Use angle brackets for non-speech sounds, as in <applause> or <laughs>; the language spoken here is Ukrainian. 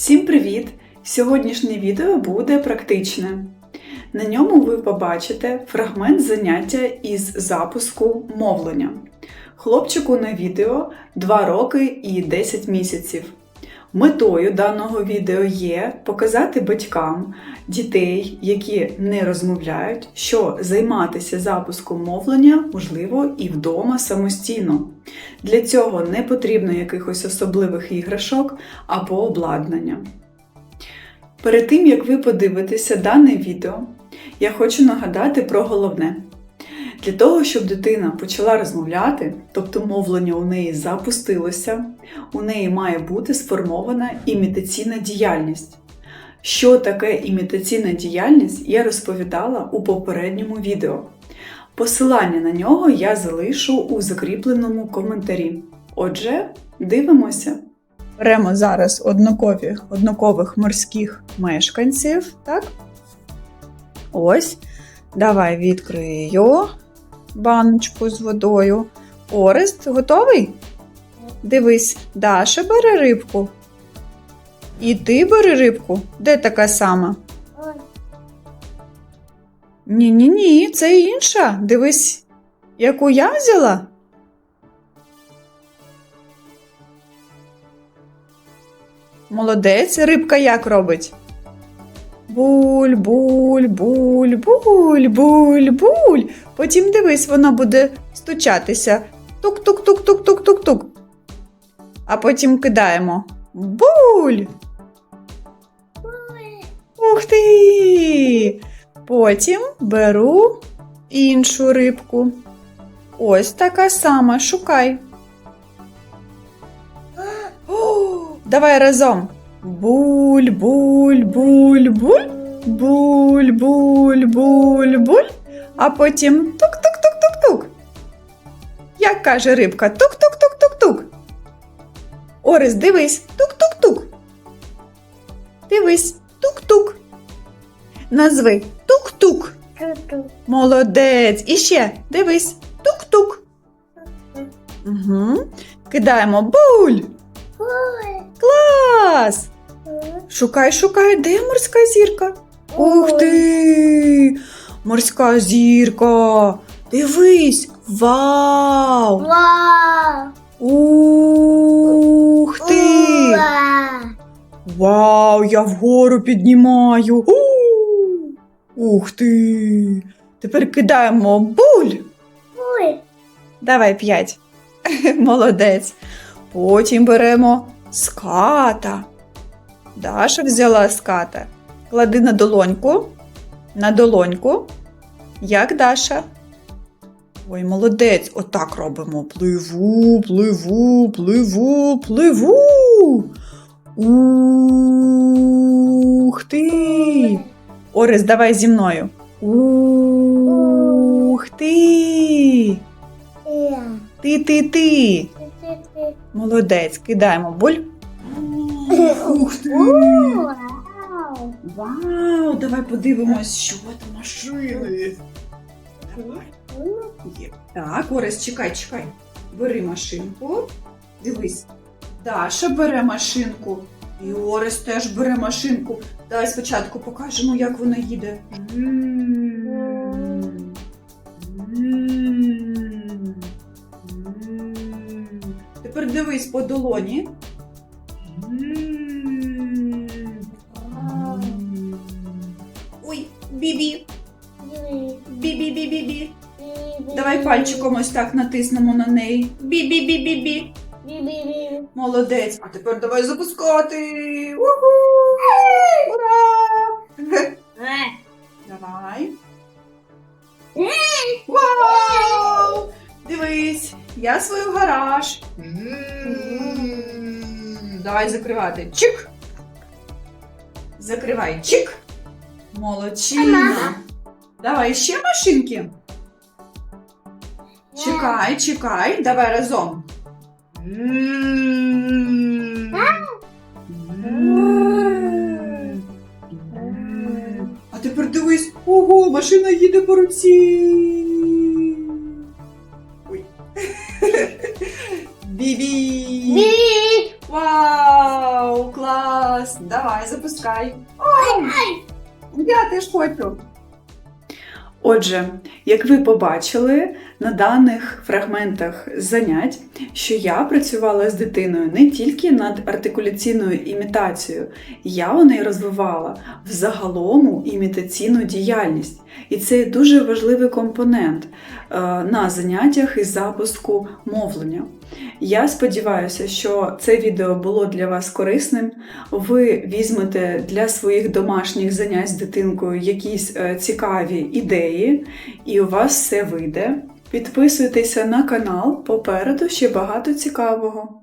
Всім привіт! Сьогоднішнє відео буде практичне. На ньому ви побачите фрагмент заняття із запуску мовлення. Хлопчику на відео 2 роки і 10 місяців. Метою даного відео є показати батькам дітей, які не розмовляють, що займатися запуском мовлення можливо і вдома самостійно. Для цього не потрібно якихось особливих іграшок або обладнання. Перед тим як ви подивитеся дане відео, я хочу нагадати про головне. Для того, щоб дитина почала розмовляти, тобто мовлення у неї запустилося, у неї має бути сформована імітаційна діяльність. Що таке імітаційна діяльність, я розповідала у попередньому відео. Посилання на нього я залишу у закріпленому коментарі. Отже, дивимося. Беремо зараз однакових, однакових морських мешканців, так? Ось. Давай відкрию баночку з водою. Орест, готовий? Дивись, Даша бере рибку. І ти бери рибку. Де така сама? Ні, ні, ні, це інша. Дивись, яку я взяла. Молодець, рибка як робить? Буль, буль, буль, буль, буль, буль. Потім дивись, вона буде стучатися. Тук-тук-тук-тук-тук-тук-тук. А потім кидаємо. Буль. Ух ти! Потім беру іншу рибку. Ось така сама. Шукай. О, давай разом. Буль, буль, буль, буль. Буль, буль, буль, буль. А потім тук-тук-тук-тук-тук. Як каже рибка, тук-тук-тук-тук-тук. Орис, дивись, тук-тук-тук. Дивись, тук-тук. Назви тук-тук. Молодець. І ще дивись, тук-тук. Угу. Кидаємо буль. Клас! Шукай, шукай, де морська зірка? Ух ти! Морська зірка! Дивись! Вау! Вау! Ух ти! Вау, я вгору піднімаю. Ух ти! Тепер кидаємо буль. Давай п'ять. <laughs> Молодець. Потім беремо ската. Даша взяла ската. Клади на долоньку. На долоньку. Як Даша? Ой, молодець. Отак робимо. Пливу, пливу, пливу, пливу. Ух ти. Орис, давай зі мною. Ух ти. Ти, ти, ти. Молодець, кидаємо буль. Ух ти! Вау! Давай подивимось, що там машини. Давай. Є. Так, Орес, чекай, чекай. Бери машинку. Дивись. Даша бере машинку. І Орес теж бере машинку. Давай спочатку покажемо, як вона їде. Тепер дивись по долоні. Бі-бі-бі-бі-бі. Давай пальчиком ось так натиснемо на неї. Бі-бі-бі-бі-бі. Молодець. А тепер давай запускати. Уху! Ура! Давай. Вау! Дивись, я свою гараж. Давай закривати. Чик. Закривай. Чик. Молодчина. Давай ще машинки. Чекай, чекай. Давай разом. А тепер дивись. Ого, машина їде по руці. Ой. <laughs> Бібі. Вау, клас! Давай, запускай. Ой! Я теж хочу. Отже, як ви побачили на даних фрагментах занять, що я працювала з дитиною не тільки над артикуляційною імітацією, я у неї розвивала в загалому імітаційну діяльність. І це дуже важливий компонент е, на заняттях із запуску мовлення. Я сподіваюся, що це відео було для вас корисним. Ви візьмете для своїх домашніх занять з дитинкою якісь е, цікаві ідеї, і у вас все вийде. Підписуйтеся на канал, попереду ще багато цікавого.